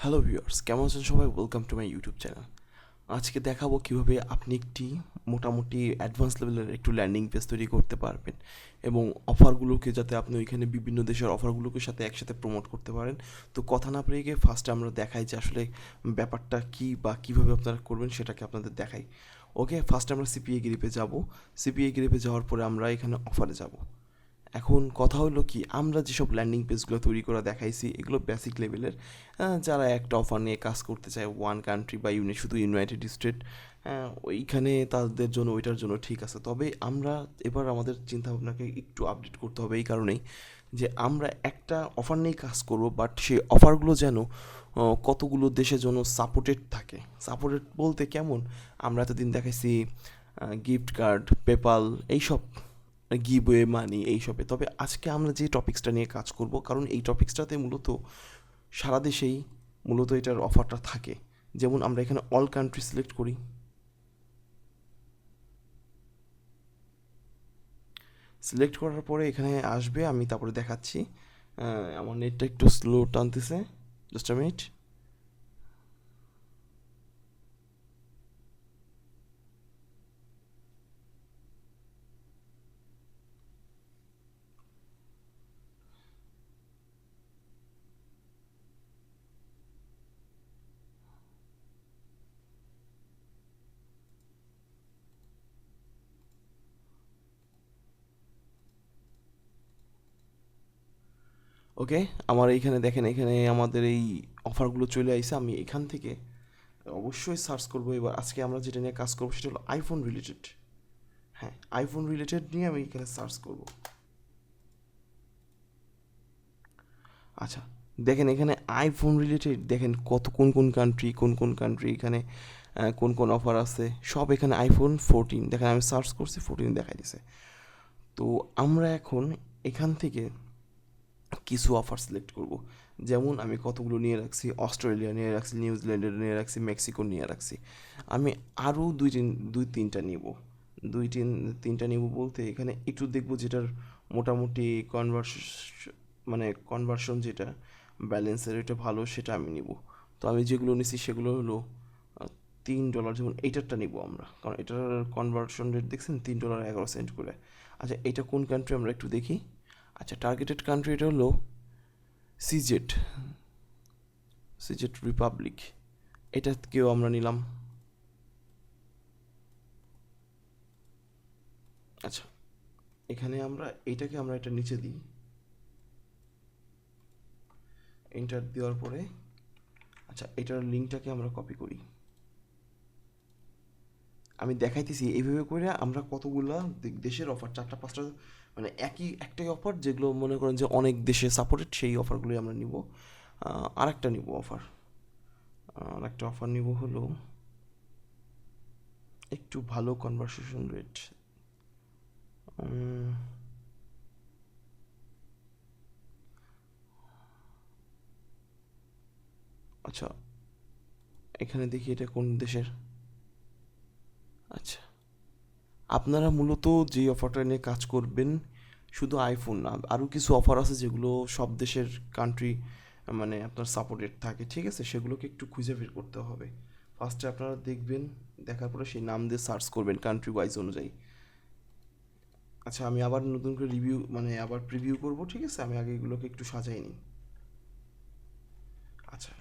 Hello viewers কেমন আছেন সবাই? Welcome to my YouTube channel আজকে দেখাবো কীভাবে আপনি একটি মোটামুটি অ্যাডভান্স লেভেলের একটু ল্যান্ডিং পেজ তৈরি করতে পারবেন এবং অফারগুলোকে যাতে আপনি ওইখানে বিভিন্ন দেশের অফারগুলোকে সাথে একসাথে প্রমোট করতে পারেন। তো কথা না পেরে গিয়ে ফার্স্টে আমরা দেখাই যে আসলে ব্যাপারটা কী বা কীভাবে আপনারা করবেন সেটাকে আপনাদের দেখাই। ওকে ফার্স্টে আমরা সিপিএ গ্রিপে যাব। সিপিএ গ্রিপে যাওয়ার পরে আমরা এখানে অফারে যাব। এখন কথা হলো কি, আমরা যেসব ল্যান্ডিং পেজগুলো তৈরি করা দেখাইছি, এগুলো বেসিক লেভেলের যারা একটা অফার নিয়ে কাজ করতে চায় ওয়ান কান্ট্রি বা ইউনি শুধু ইউনাইটেড স্টেট ওইখানে তাদের জন্য, ওইটার জন্য ঠিক আছে। তবে আমরা এবার আমাদের চিন্তাভাবনাকে একটু আপডেট করতে হবে এই কারণেই যে আমরা একটা অফার নিয়েই কাজ করব বাট সেই অফারগুলো যেন কতগুলো দেশের জন্য সাপোর্টেড থাকে। সাপোর্টেড বলতে কেমন? আমরা এতদিন দেখাইছি গিফট কার্ড পেপাল এইসব। গিভওয়ে মানি এইসবে। তবে আজকে আমরা যে টপিক্সটা নিয়ে কাজ করব, কারণ এই টপিক্সটাতে মূলত সারা দেশেই মূলত এটার অফারটা থাকে। যেমন আমরা এখানে অল কান্ট্রি সিলেক্ট করি। সিলেক্ট করার পরে এখানে আসবে, আমি তারপরে দেখাচ্ছি। আমার নেটটা একটু স্লো টানতেছে। জাস্ট মিনিট ওকে আমার এইখানে দেখেন এখানে আমাদের এই অফারগুলো চলে আইছে, আমি এখান থেকে অবশ্যই সার্চ করব। এবার আজকে আমরা যেটা নিয়ে কাজ করব সেটা হলো আইফোন রিলেটেড হ্যাঁ আইফোন রিলেটেড নিয়ে আমি এখানে সার্চ করব। আচ্ছা দেখেন এখানে আইফোন রিলেটেড দেখেন কত, কোন কোন কান্ট্রি কোন কোন কান্ট্রি এখানে কোন কোন অফার আছে? সব এখানে আইফোন ফোরটিন দেখেন আমি সার্চ করছি ফোরটিন দেখাই দিছে। তো আমরা এখন এখান থেকে কিছু অফার সিলেক্ট করব। যেমন আমি কতগুলো নিয়ে রাখছি, অস্ট্রেলিয়া নিয়ে রাখছি, নিউজিল্যান্ডের নিয়ে রাখছি, মেক্সিকো নিয়ে রাখছি। আমি আরও দুই তিন, দুই তিনটা নিব। দুই তিন, তিনটা নিব বলতে এখানে একটু দেখব যেটার মোটামুটি কনভার্স মানে কনভার্সন যেটা ব্যালেন্সের এটা ভালো সেটা আমি নিব। তো আমি যেগুলো নিছি সেগুলো হলো তিন ডলার যেমন এইটারটা নিব আমরা। কারণ এটার কনভার্সন রেট দেখছেন, তিন ডলার এগারো সেন্ট করে। আচ্ছা এটা কোন কান্ট্রি আমরা একটু দেখি? আচ্ছা টার্গেটেড কান্ট্রি এটা হলো সিজেট সিজেট রিপাবলিক। এটা এটাকেও আমরা নিলাম। আচ্ছা এখানে আমরা এইটাকে আমরা এটা নিচে দিই। এন্টার দেওয়ার পরে আচ্ছা এটার লিঙ্কটাকে আমরা কপি করি। আমি দেখাইতেছি, এইভাবে করে আমরা কতগুলা দেশের অফার চারটা, পাঁচটা মানে একই, একটাই অফার যেগুলো মনে করেন যে অনেক দেশে সাপোর্টেড সেই অফারগুলোই আমরা নিব। আর একটা নিব অফার আর একটা অফার নিব হলো একটু ভালো কনভারসেশন রেট আচ্ছা এখানে দেখি এটা কোন দেশের। আচ্ছা। আপনারা মূলত যে অফারটা নিয়ে কাজ করবেন শুধু আইফোন না আরও কিছু অফার আছে যেগুলো সব দেশের কান্ট্রি মানে আপনার সাপোর্টেড থাকে, ঠিক আছে? সেগুলোকে একটু খুঁজে বের করতে হবে। ফার্স্টে আপনারা দেখবেন, দেখার পরে সেই নাম দিয়ে সার্চ করবেন কান্ট্রি ওয়াইজ অনুযায়ী। আচ্ছা আমি আবার নতুন করে রিভিউ মানে আবার প্রিভিউ করব, ঠিক আছে? আমি আগে এগুলোকে একটু সাজাই নিই। আচ্ছা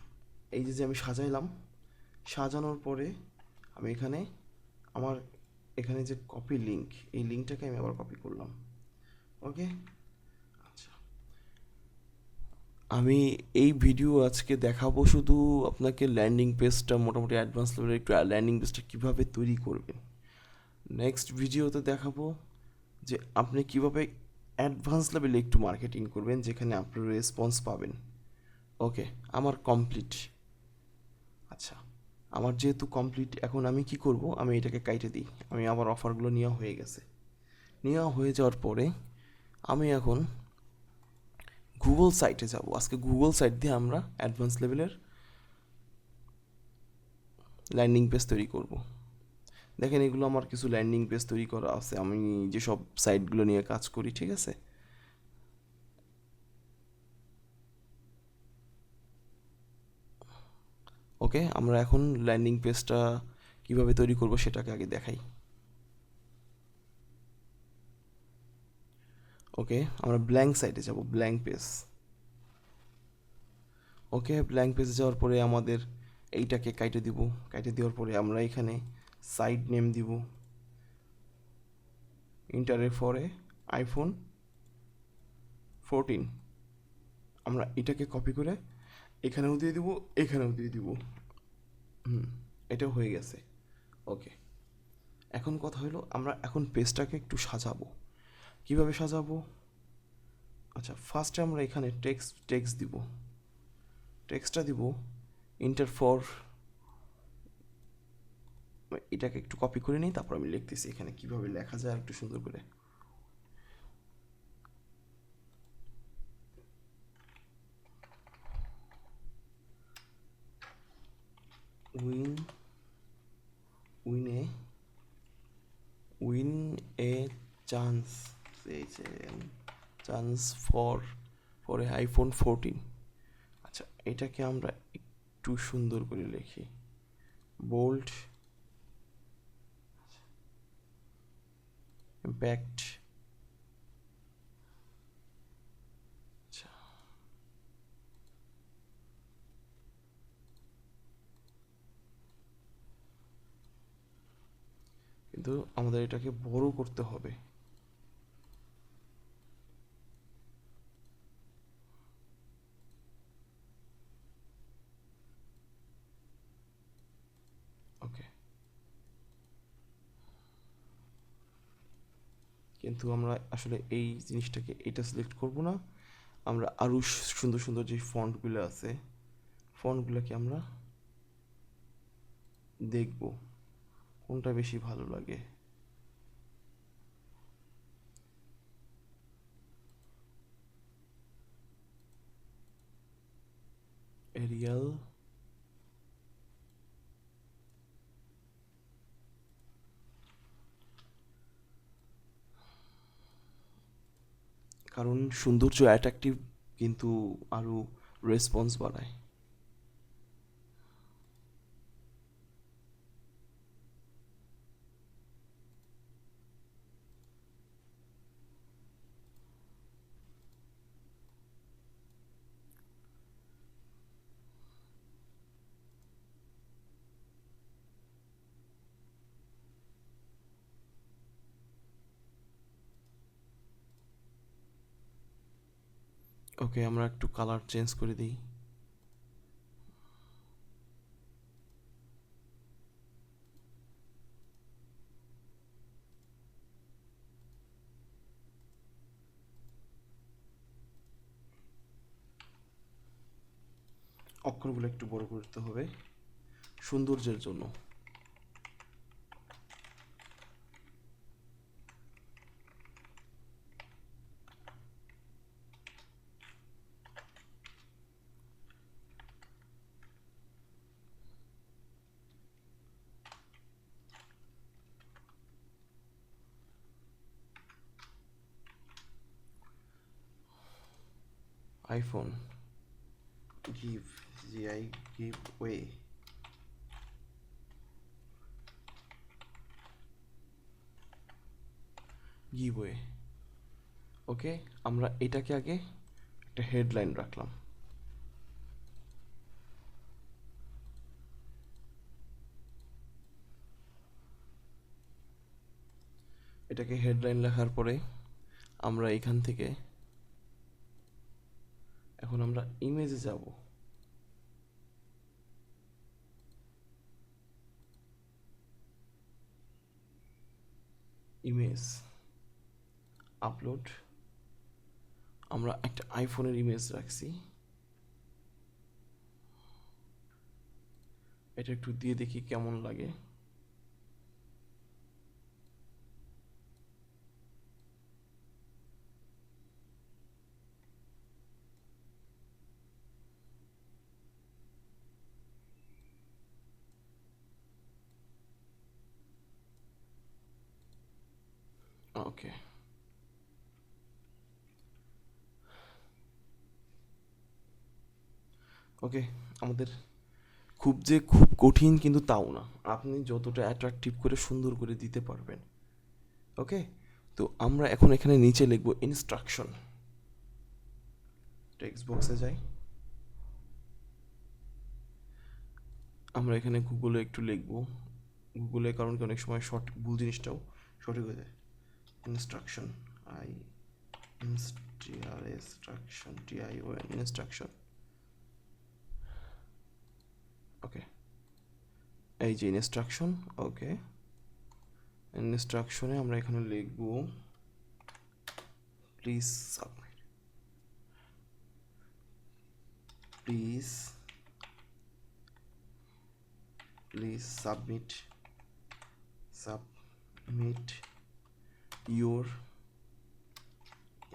এই যে যে আমি সাজাইলাম, সাজানোর পরে আমি এখানে আমার এখানে যে কপি লিঙ্ক এই লিঙ্কটাকে আমি আবার কপি করলাম। ওকে আচ্ছা। আমি এই ভিডিও আজকে দেখাবো শুধু আপনাকে ল্যান্ডিং পেজটা মোটামুটি অ্যাডভান্স লেভেলের একটু ল্যান্ডিং পেজটা কীভাবে তৈরি করবেন। নেক্সট ভিডিওতে দেখাবো যে আপনি কীভাবে অ্যাডভান্স লেভেলে একটু মার্কেটিং করবেন, যেখানে আপনার রেসপন্স পাবেন। ওকে আমার কমপ্লিট আচ্ছা। আমার যেহেতু কমপ্লিট এখন আমি কি করব? আমি এটাকে কাইটে দিই। আমি আবার অফারগুলো নেওয়া হয়ে গেছে। নেওয়া হয়ে যাওয়ার পরে আমি এখন গুগল সাইটে যাব। আজকে গুগল সাইট দিয়ে আমরা অ্যাডভান্স লেভেলের ল্যান্ডিং পেজ তৈরি করব। দেখেন এগুলো আমার কিছু ল্যান্ডিং পেজ তৈরি করা আছে। আমি যেসব সাইটগুলো নিয়ে কাজ করি, ঠিক আছে? ওকে আমরা এখন ল্যান্ডিং পেজটা কীভাবে তৈরি করব সেটাকে আগে দেখাই। ওকে আমরা ব্ল্যাঙ্ক সাইটে যাব ব্ল্যাঙ্ক পেজ ওকে ব্ল্যাঙ্ক পেজে যাওয়ার পরে আমাদের এইটাকে কাইটে দিব। কাইটে দেওয়ার পরে আমরা এখানে সাইট নেম দিব। ইন্টারের পরে আইফোন ফোরটিন আমরা এটাকে কপি করে এখানেও দিয়ে দিব, এখানেও দিয়ে দিব। হুম, এটাও হয়ে গেছে। ওকে এখন কথা হলো, আমরা এখন পেজটাকে একটু সাজাবো। কীভাবে সাজাবো? আচ্ছা ফার্স্টে আমরা এখানে টেক্সট টেক্সট দিব। টেক্সটটা দিব ইন্টার ফর এটাকে একটু কপি করে নিই, তারপর আমি লিখতেছি এখানে কীভাবে লেখা যায় একটু সুন্দর করে। Win win win a chance chance for for a iPhone fourteen আচ্ছা এটাকে আমরা একটু সুন্দর করে লিখি। বোল্ড ইম্প্যাক্ট আচ্ছা কিন্তু আমাদের এটাকে বড় করতে হবে। কিন্তু আমরা আসলে এই জিনিসটাকে এটা সিলেক্ট করব না। আমরা আরও সুন্দর সুন্দর যে ফন্টগুলো আছে ফন্টগুলোকে আমরা দেখব। কোনটা বেশি ভালো লাগে? এরিয়াল কারণ সৌন্দর্য অ্যাট্রাকটিভ কিন্তু আরও রেসপন্স বাড়ায়। ওকে আমরা একটু কালার চেঞ্জ করে দিই। অক্ষরগুলো একটু বড় করতে হবে। সৌন্দর্যের জন্য। iPhone give gi give way. Give way. ওকে আমরা এটাকে আগে একটা হেডলাইন রাখলাম। এটাকে হেডলাইন লেখার পরে আমরা এখান থেকে এখন আমরা ইমেজে যাব। ইমেজ আপলোড আমরা একটা আইফোনের ইমেজ রাখছি। এটা একটু দিয়ে দেখি কেমন লাগে। ওকে ওকে আমাদের খুব যে খুব কঠিন কিন্তু তাও না। আপনি যতটা অ্যাট্রাকটিভ করে সুন্দর করে দিতে পারবেন। ওকে তো আমরা এখন এখানে নিচে লিখব ইনস্ট্রাকশন টেক্সট বক্সে যাই। আমরা এখানে গুগলে একটু লিখব। গুগলে কারণ কি অনেক সময় শর্ট ভুল জিনিসটাও সঠিক হয়ে যায়। Instruction T I O N instruction okay এই যে ইনস্ট্রাকশন ওকে ইনস্ট্রাকশনে আমরা এখানে লিখব please submit please please submit. Submit. Your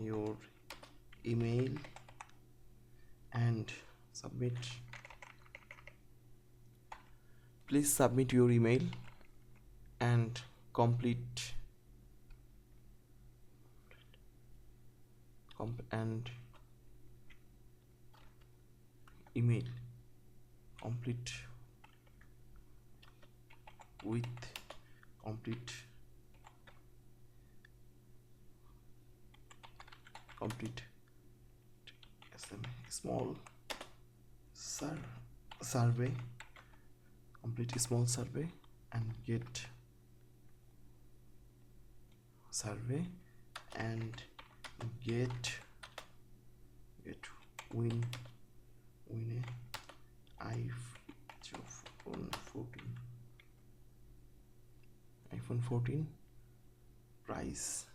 your email and submit. Please submit your email and complete comp- and email complete with complete complete SM small sur survey complete small survey and get survey and get get win win a iPhone 14 iPhone 14 price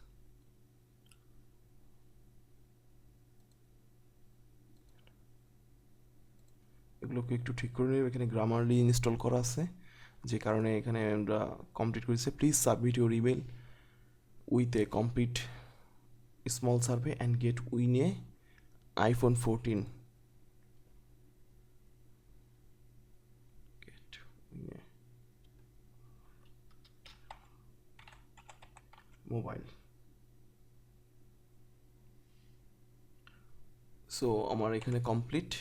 এগুলোকে একটু ঠিক করে নেব। এখানে Grammarly install করা আছে। যে কারণে এখানে আমরা কমপ্লিট করেছি। Please submit your email with a complete small survey and get win a iPhone fourteen mobile so আমার এখানে কমপ্লিট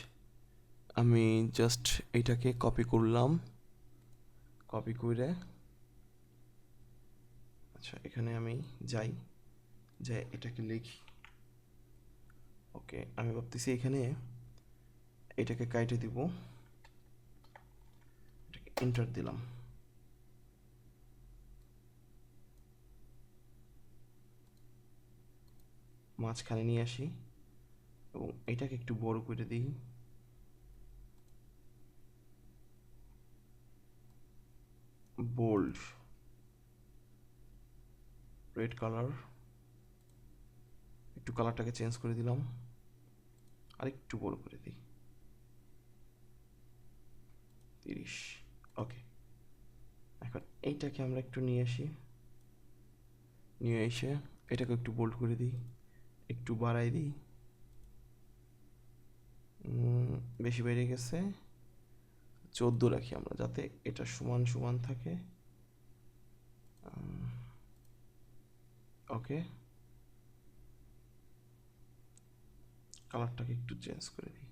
আমি জাস্ট এইটাকে কপি করলাম। কপি করে। আচ্ছা এখানে আমি যাই যে এটাকে লিখি। ওকে আমি ভাবতেছি এখানে এটাকে কাইটে দিব। এটাকে এন্টার দিলাম। মাঝখানে নিয়ে আসি এবং এটাকে একটু বড় করে দিই। বোল্ড। Red colour. একটু কালারটাকে চেঞ্জ করে দিলাম। আর একটু বড় করে দিই। তিরিশ। ওকে। এখন এইটাকে আমরা একটু নিয়ে আসি। নিয়ে এসে এটাকে একটু বোল্ড করে দিই। একটু বাড়াই দিই। বেশি বেড়ে গেছে। চোদ্দ রাখি আমরা, যাতে এটা সমান সমান থাকে। ওকে কালারটাকে একটু চেঞ্জ করে দিই।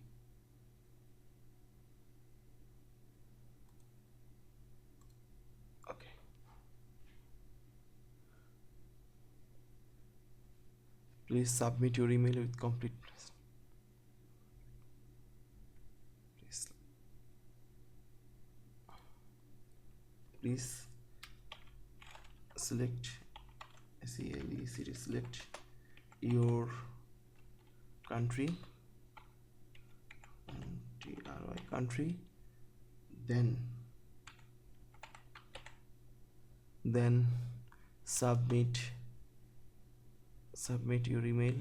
Please submit your email with complete. Please select CLE city select your country TRY country then then submit submit your email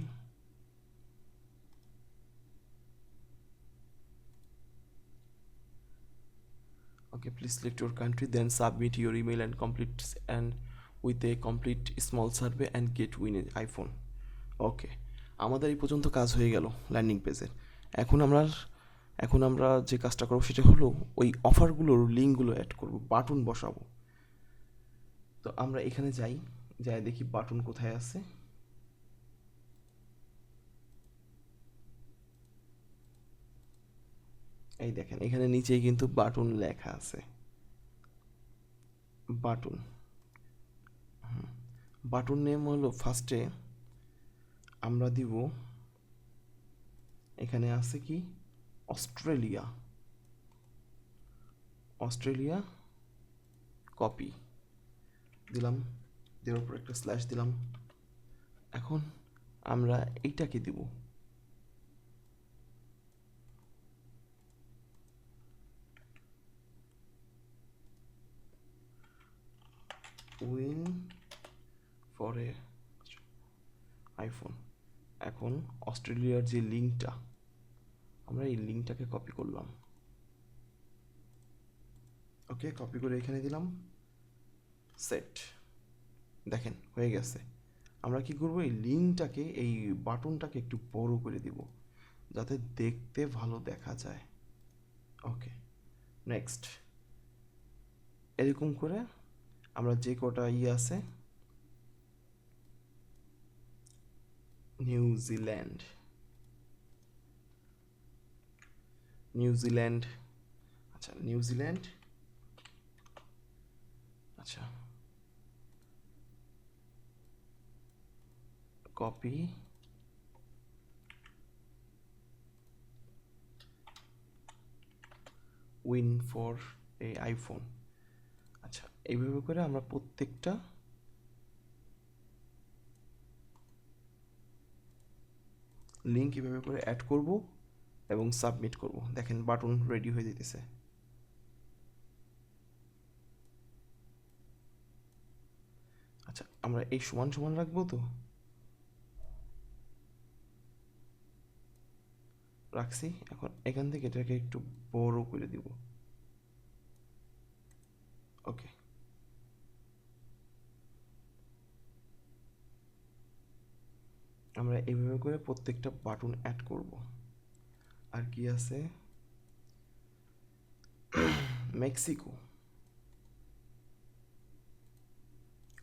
okay please select your country then submit your email and complete and with a complete small survey and get win iphone ওকে আমাদের এই পর্যন্ত কাজ হয়ে গেল landing পেজের এখন আমরা এখন আমরা যে কাজটা করব সেটা হলো ওই অফারগুলোর লিঙ্কগুলো অ্যাড করব বাটন বসাবো তো আমরা এখানে যাই যাই দেখি বাটন কোথায় আছে এই দেখেন, এখানে নিচেই কিন্তু বাটন লেখা আছে। বাটন। বাটন নেম হলো ফার্স্টে আমরা দিব, এখানে আছে কি? অস্ট্রেলিয়া। Australia copy. দিলাম, দেওয়ার উপর একটা স্ল্যাশ দিলাম। এখন আমরা এইটাকে দিব। Win for iPhone. এখন অস্ট্রেলিয়ার যে লিঙ্কটা, আমরা এই লিঙ্কটাকে কপি করলাম। ওকে কপি করে এখানে দিলাম। সেট দেখেন, হয়ে গেছে। আমরা কি করব? এই লিঙ্কটাকে, এই বাটনটাকে একটু বড় করে দিব, যাতে দেখতে ভালো দেখা যায়। ওকে নেক্সট এরকম করে আমরা যে কটা ই আছে? নিউজিল্যান্ড নিউজিল্যান্ড আচ্ছা নিউজিল্যান্ড আচ্ছা। কপি। উইন ফর এই আইফোন। এইভাবে করে আমরা প্রত্যেকটা লিঙ্ক এভাবে করে অ্যাড করব এবং সাবমিট করব। দেখেন বাটন রেডি হয়ে যেতেছে আচ্ছা আমরা এই সমান সমান রাখব তো? রাখছি, এখন এখান থেকে এটাকে একটু বড় করে দিব। ওকে আমরা এইভাবে করে প্রত্যেকটা বাটন অ্যাড করব। আর কি আছে? মেক্সিকো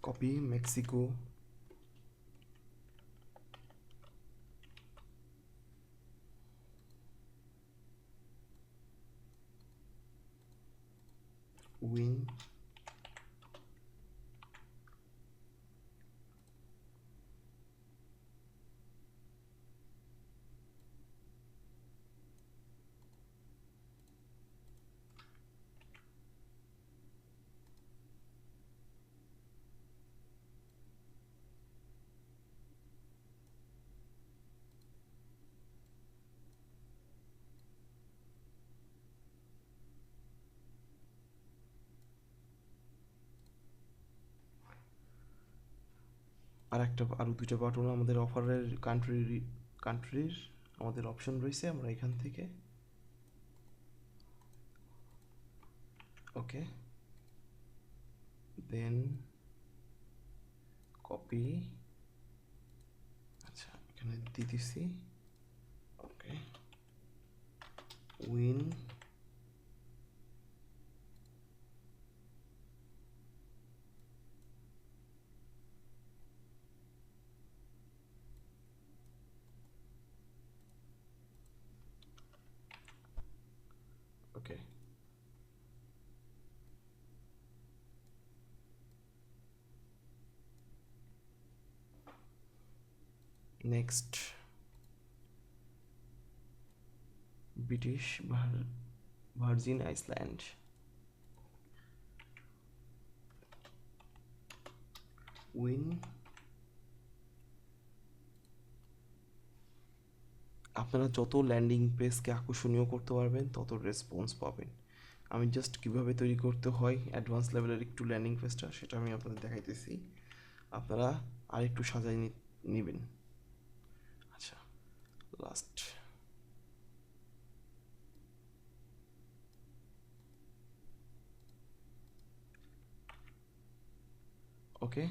কপি মেক্সিকো উইন আর একটা আরও দুটো বাটন আমাদের অফারের কান্ট্রির কান্ট্রির আমাদের অপশন রয়েছে আমরা এখান থেকে। ওকে দেন কপি আচ্ছা এখানে দিতেছি okay win okay next British Virgin Island win আপনারা যত ল্যান্ডিং পেজকে আকর্ষণীয় করতে পারবেন, তত রেসপন্স পাবেন। আমি জাস্ট কীভাবে তৈরি করতে হয় অ্যাডভান্স লেভেলের একটু ল্যান্ডিং পেজটা সেটা আমি আপনাদের দেখাইতেছি। আপনারা আর একটু সাজাই নেবেন। আচ্ছা লাস্ট ওকে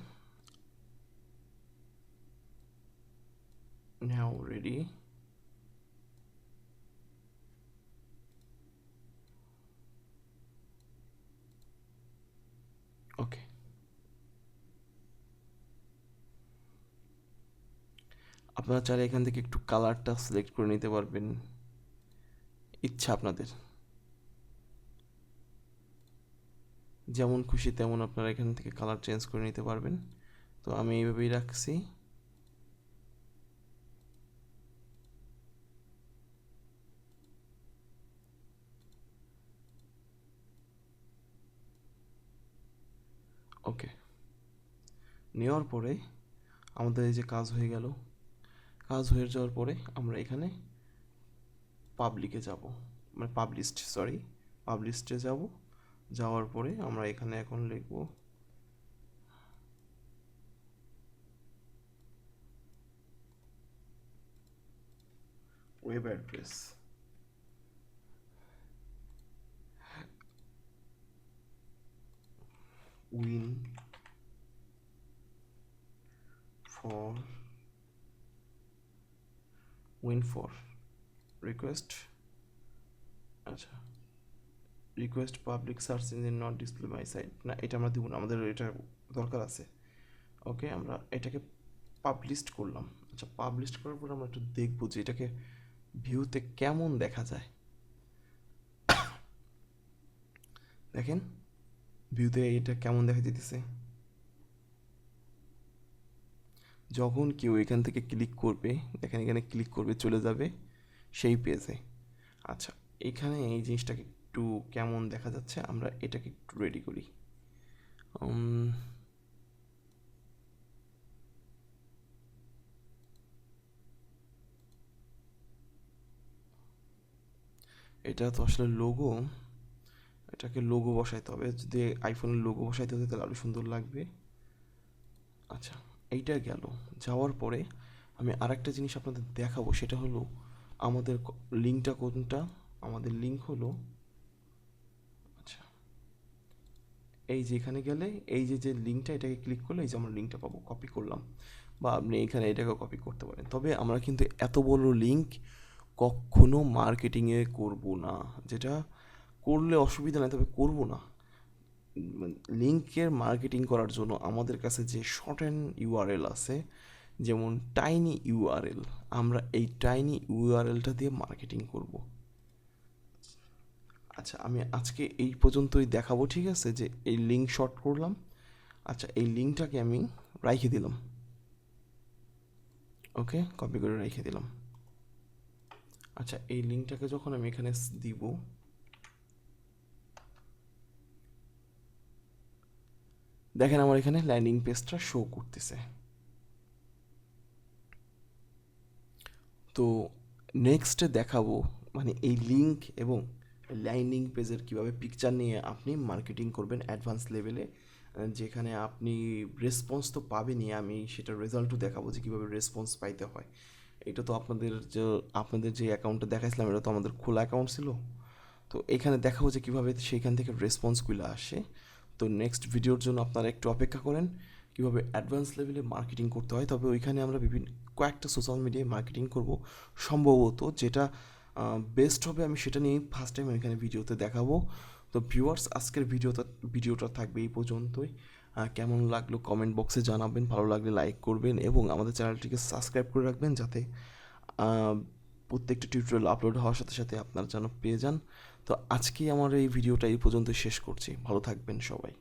now ready আপনারা চাইলে এখান থেকে একটু কালারটা সিলেক্ট করে নিতে পারবেন। ইচ্ছা আপনাদের। যেমন খুশি তেমন আপনারা এখান থেকে কালার চেঞ্জ করে নিতে পারবেন। তো আমি এইভাবেই রাখছি। ওকে। নেওয়ার পরে আমাদের এই যে কাজ হয়ে গেল। কাজ হয়ে যাওয়ার পরে আমরা এখানে পাবলিকে যাব। মানে পাবলিশড সরি পাবলিশডে যাব। যাওয়ার পরে আমরা এখানে এখন লিখব web address win for win for? Request? আচ্ছা। Request public search engine not display my site না, এটা আমরা দিব না, আমাদের এটা দরকার আছে। ওকে আমরা এটাকে পাবলিশড করলাম। আচ্ছা পাবলিশড করার পর আমরা একটু দেখব যে এটাকে ভিউতে কেমন দেখা যায়। দেখেন? ভিউতে এটা কেমন দেখা যেতেছে? যখন কেউ এখান থেকে ক্লিক করবে, দেখেন এখানে ক্লিক করবে, চলে যাবে সেই পেজে আচ্ছা এখানে এই জিনিসটাকে একটু কেমন দেখা যাচ্ছে? আমরা এটাকে একটু রেডি করি। এটা তো আসলে লোগো এটাকে লোগো বসাইতে হবে। যদি আইফোনের লোগো বসাইতে হতো তাহলে আরও সুন্দর লাগবে। আচ্ছা। এইটা গেল। যাওয়ার পরে আমি আরেকটা জিনিস আপনাদের দেখাবো, সেটা হলো আমাদের লিঙ্কটা কোনটা? আমাদের লিঙ্ক হলো আচ্ছা এই যে এখানে গেলে এই যে যে লিঙ্কটা এটাকে ক্লিক করলে এই যে আমরা লিঙ্কটা পাবো, কপি করলাম। বা আপনি এখানে এটাকে কপি করতে পারেন। তবে আমরা কিন্তু এত বড় লিঙ্ক কখনো মার্কেটিংয়ে করব না। যেটা করলে অসুবিধা নেই, তবে করব না। লিঙ্কের মার্কেটিং করার জন্য আমাদের কাছে যে শর্ট অ্যান্ড ইউআরএল আছে, যেমন টাইনি ইউআরএল আমরা এই টাইনি ইউআরএলটা দিয়ে মার্কেটিং করব। আচ্ছা আমি আজকে এই পর্যন্তই দেখাবো, ঠিক আছে? যে এই লিঙ্ক শর্ট করলাম। আচ্ছা এই লিঙ্কটাকে আমি রাইখে দিলাম। ওকে কপি করে রেখে দিলাম। আচ্ছা এই লিঙ্কটাকে যখন আমি এখানে দিব দেখেন আমার এখানে ল্যান্ডিং পেজটা শো করতেছে। তো নেক্সটে দেখাবো মানে এই লিঙ্ক এবং ল্যান্ডিং পেজের কীভাবে পিকচার নিয়ে আপনি মার্কেটিং করবেন অ্যাডভান্স লেভেলে যেখানে আপনি রেসপন্স তো পাবেনই, আমি সেটার রেজাল্টও দেখাবো যে কীভাবে রেসপন্স পাইতে হয়। এটা তো আপনাদের যে আপনাদের যে অ্যাকাউন্টটা দেখাইছিলাম, এটা তো আমাদের খোলা অ্যাকাউন্ট ছিল। তো এখানে দেখাবো যে কীভাবে সেইখান থেকে রেসপন্সগুলো আসে। তো নেক্সট ভিডিওর জন্য আপনারা একটু অপেক্ষা করেন, কীভাবে অ্যাডভান্স লেভেলে মার্কেটিং করতে হয়। তবে ওইখানে আমরা বিভিন্ন, কয়েকটা সোশ্যাল মিডিয়ায় মার্কেটিং করব সম্ভবত, যেটা বেস্ট হবে আমি সেটা নিয়েই ফার্স্ট টাইম এখানে ভিডিওতে দেখাবো। তো ভিউয়ার্স আজকের ভিডিওটা ভিডিওটা থাকবে এই পর্যন্তই। কেমন লাগল কমেন্ট বক্সে জানাবেন, ভালো লাগলে লাইক করবেন এবং আমাদের চ্যানেলটিকে সাবস্ক্রাইব করে রাখবেন যাতে প্রত্যেকটা টিউটোরিয়াল আপলোড হওয়ার সাথে সাথে আপনারা যেন পেয়ে যান। তো আজকেই আমার এই ভিডিওটা এই পর্যন্ত শেষ করছি। ভালো থাকবেন সবাই।